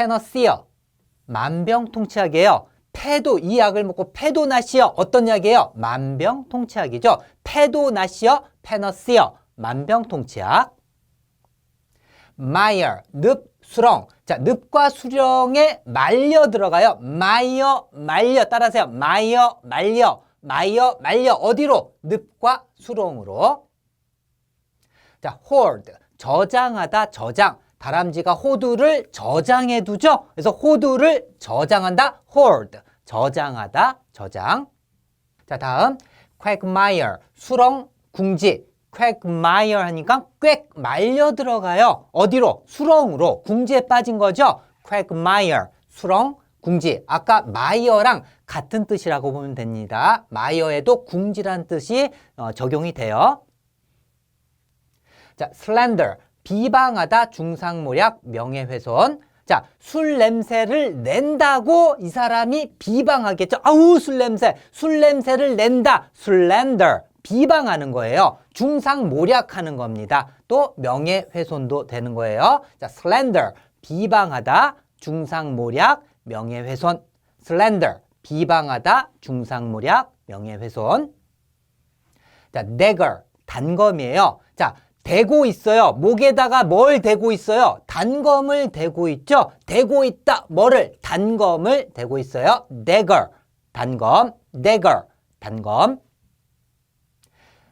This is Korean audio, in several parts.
페너시어 만병통치약이에요. 패도 이 약을 먹고 페도나시어 어떤 약이에요? 만병통치약이죠. 페도나시어 페너시어 만병통치약. 마이어 늪 수렁 자 늪과 수렁에 말려 들어가요. 마이어 말려 따라하세요. 마이어 말려 마이어 말려 어디로? 늪과 수렁으로. 자, hold 저장하다 저장. 다람쥐가 호두를 저장해 두죠. 그래서 호두를 저장한다. hold 저장하다 저장. 자, 다음 quagmire 수렁 궁지. quagmire 하니까 꽥 말려 들어가요. 어디로? 수렁으로. 궁지에 빠진 거죠. quagmire 수렁 궁지. 아까 마이어랑 같은 뜻이라고 보면 됩니다. 마이어에도 궁지란 뜻이 어, 적용이 돼요. 자, 슬렌더 비방하다 중상모략 명예훼손. 자, 술 냄새를 낸다고 이 사람이 비방하겠죠. 아우 술 냄새, 술 냄새를 낸다. 슬렌더 비방하는 거예요. 중상 모략하는 겁니다. 또 명예훼손도 되는 거예요. 자, 슬렌더 비방하다 중상 모략 명예훼손. 슬렌더 비방하다 중상 모략 명예훼손. 자, dagger 단검이에요. 자, 대고 있어요. 목에다가 뭘 대고 있어요? 단검을 대고 있죠. 대고 있다. 뭐를? 단검을 대고 있어요. dagger 단검, dagger 단검.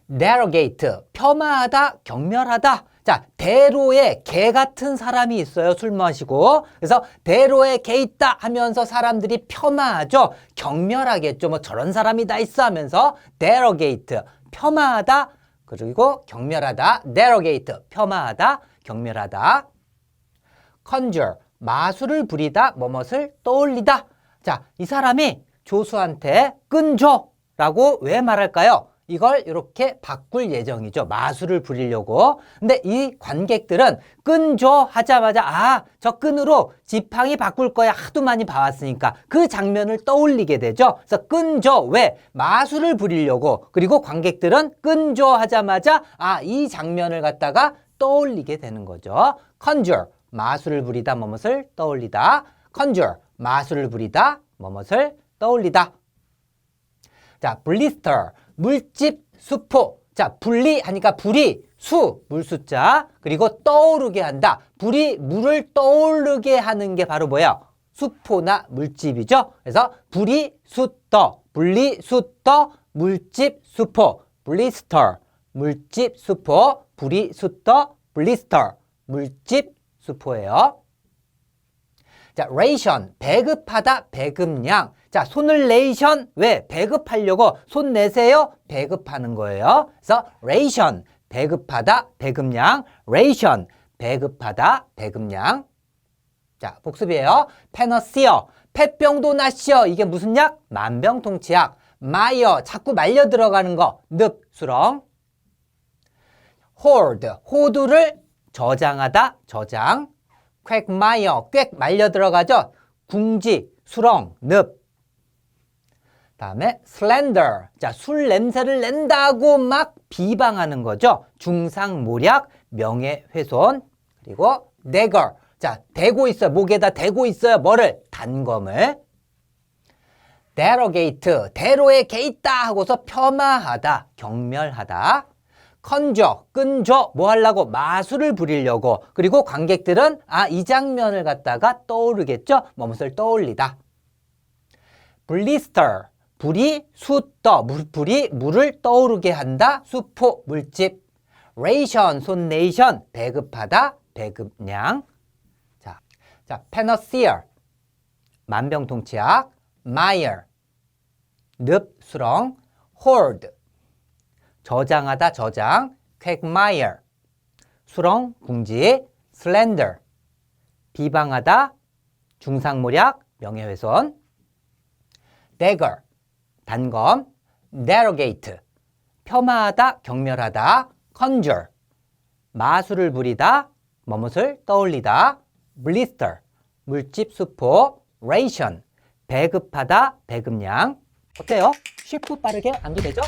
derogate 폄하하다, 경멸하다. 자, 대로에 개 같은 사람이 있어요. 술 마시고. 그래서 대로에 개 있다 하면서 사람들이 폄하하죠. 경멸하겠죠. 뭐 저런 사람이 다 있어 하면서 derogate 폄하하다 그리고 경멸하다 derogate 폄하하다 경멸하다 conjure 마술을 부리다 뭐뭇을 떠올리다 자, 이 사람이 조수한테 끈줘 라고 왜 말할까요? 이걸 이렇게 바꿀 예정이죠. 마술을 부리려고. 근데 이 관객들은 끈줘 하자마자 아, 저 끈으로 지팡이 바꿀 거야 하도 많이 봐왔으니까 그 장면을 떠올리게 되죠. 그래서 끈줘 왜? 마술을 부리려고. 그리고 관객들은 끈줘 하자마자 아, 이 장면을 갖다가 떠올리게 되는 거죠. conjure 마술을 부리다 뭐뭇을 떠올리다. conjure 마술을 부리다 뭐뭇을 떠올리다. 자, blister 물집 수포. 자, 분리 하니까 불이 수 물수자 그리고 떠오르게 한다. 불이 물을 떠오르게 하는 게 바로 뭐야? 수포나 물집이죠. 그래서 불이 수떠, 분리 수떠, 물집 수포, 블리스터, 물집 수포, 불이 수떠, 블리스터, 물집 수포예요. 자, ration 배급하다 배급량. 자, 손을 레이션 왜 배급하려고 손 내세요? 배급하는 거예요. 그래서 ration 배급하다 배급량. ration 배급하다 배급량. 자, 복습이에요. 페너시어 폐병도 나시어 이게 무슨 약? 만병통치약. 마이어 자꾸 말려 들어가는 거. 늪 수렁. hold 호두를 저장하다 저장. quagmire 꽥 말려 들어가죠. 궁지, 수렁, 늪. 다음에 slender 자, 술 냄새를 낸다고 막 비방하는 거죠. 중상모략, 명예훼손. 그리고 dagger 자, 대고 있어요. 목에다 대고 있어요. 뭐를? 단검을. derogate 대로에 개 있다 하고서 폄하하다, 경멸하다. 컨저, 끈저, 뭐 하려고? 마술을 부리려고. 그리고 관객들은 아, 이 장면을 갖다가 떠오르겠죠? 뭐뭇을 떠올리다. 블리스터, 불이 수떠, 물, 불이 물을 떠오르게 한다. 수포, 물집. 레이션, 손네이션, 배급하다, 배급량. 자, 자, 페너시어, 만병통치약. 마이어, 늪, 수렁. 홀드, 저장하다 저장, quagmire, 수렁, 궁지, slender, 비방하다, 중상모략, 명예훼손, dagger, 단검, derogate, 폄하하다, 경멸하다, conjure, 마술을 부리다, 뭐뭇을 떠올리다, blister, 물집 수포, ration, 배급하다, 배급량. 어때요? 쉽고 빠르게 암기되죠?